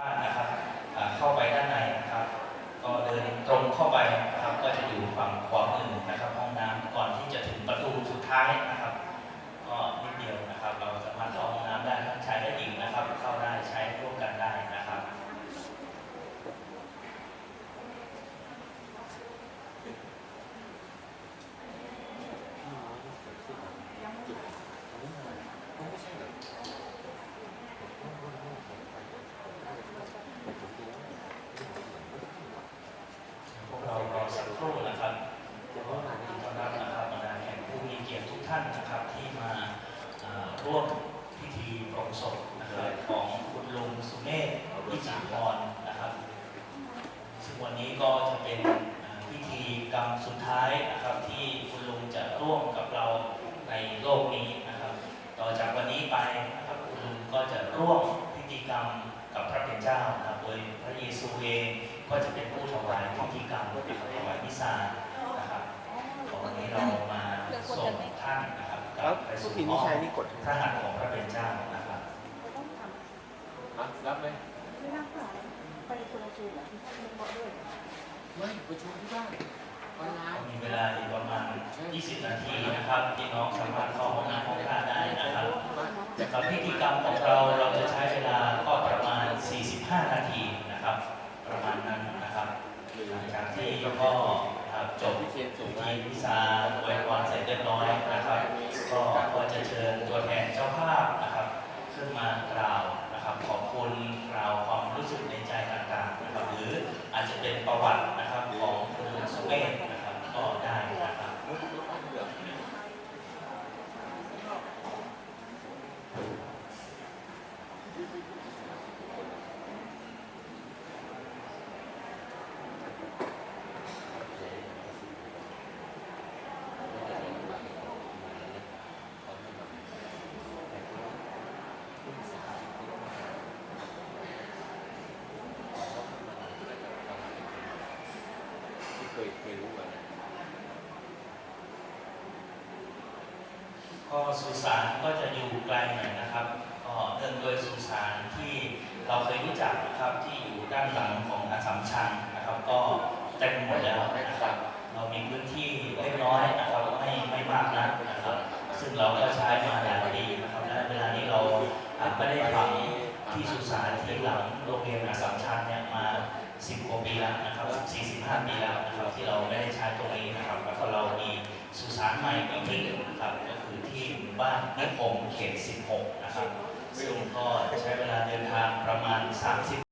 บ้านนะครับเข้าไปด้านในนะครับ ก็เดินตรงเข้าไปนะครับ ก็จะอยู่ฝั่งขวามือนะครับ ห้องน้ำก่อนที่จะถึงประตูสุดท้ายนะครับ ก็นิดเดียวนะครับ เราสามารถเข้าห้องน้ำได้ทั้งชายและหญิงนะครับ เข้าได้ใช้ร่วมกันได้นะครับ พวกเรารอสักครู่นะครับก็ต้อนรับนะครับบรรดาแขกผู้มีเกียรติทุกท่านนะครับ ที่มาร่วมพิธีปลงศพนะครับของคุณลุงสุเมธวิจิตรพรนะครับ ซึ่งวันนี้ก็จะเป็นพิธีกรรมสุดท้ายนะครับที่คุณลุงจะร่วมกับเราในโลกนี้นะครับ ต่อจากวันนี้ไปนะครับคุณลุงก็จะร่วมพิธีกรรมกับพระเป็นเจ้านะครับโดยพระเยซูเองก็จะเป็นผู้ถวายพิธีกรรมนะครับถวายมิซานะครับวันนี้เรามาส่งท่านนะครับ กแล้ลัวบไปทุสู่กทีห้นี่องใช้นี่กดพระหัตถ์ของพระเป็นเจ้านะครับรับไหมไม่น่าผ่านไปคนละจูนเหรอที่ท่านไม่บอกด้วยไม่ประชุมที่บ้านออนไลน์มีเวลาอีกประมาณ 20 นาทีนะครับพี่น้องสามารถเข้าห้องน้ำห้องท่าได้นะครับกับพิธีกรรมของเราเราจะใช้เวลาก็ประมาณ 45 นาทีนะครับ ประมาณนั้นนะครับหลังจากที่ก็ครับจบพิเศษสูงพิธีพิซาอวยพรเสร็จเรียบร้อยนะครับ ก็ก็จะเชิญตัวแทนเจ้าภาพนะครับขึ้นมากล่าวนะครับขอบคุณกล่าวความรู้สึกในใจต่างๆนะครับหรืออาจจะเป็นประวัตินะครับของคุณลุงสุเมธนะครับก็ได้นะครับ เคยเคยรู้มาก็สุสานก็จะอยู่ไกลหน่อยนะครับก็เนื่องด้วยสุสานที่เราเคยรู้จักนะครับที่อยู่ด้านหลังของอาสัมชัญนะครับ ก็เต็มหมดแล้วนะครับ เรามีพื้นที่เล็กน้อยนะครับไม่ไม่มากนักนะครับ ซึ่งเราก็ใช้มาหลายปีนะครับและเวลานี้เราไม่ได้ทำที่สุสานที่หลังโรงเรียนอาสัมชัญเนี่ยมา 10กว่าปีแล้วนะครับ45ปีแล้วนะครับที่เราไม่ได้ใช้ตรงนี้นะครับ แล้วก็เรามีสุสานใหม่อีกที่หนึ่งนะครับก็คือที่หมู่บ้านนคมเขต 16 นะครับ ซึ่งก็ใช้เวลาเดินทางประมาณ 30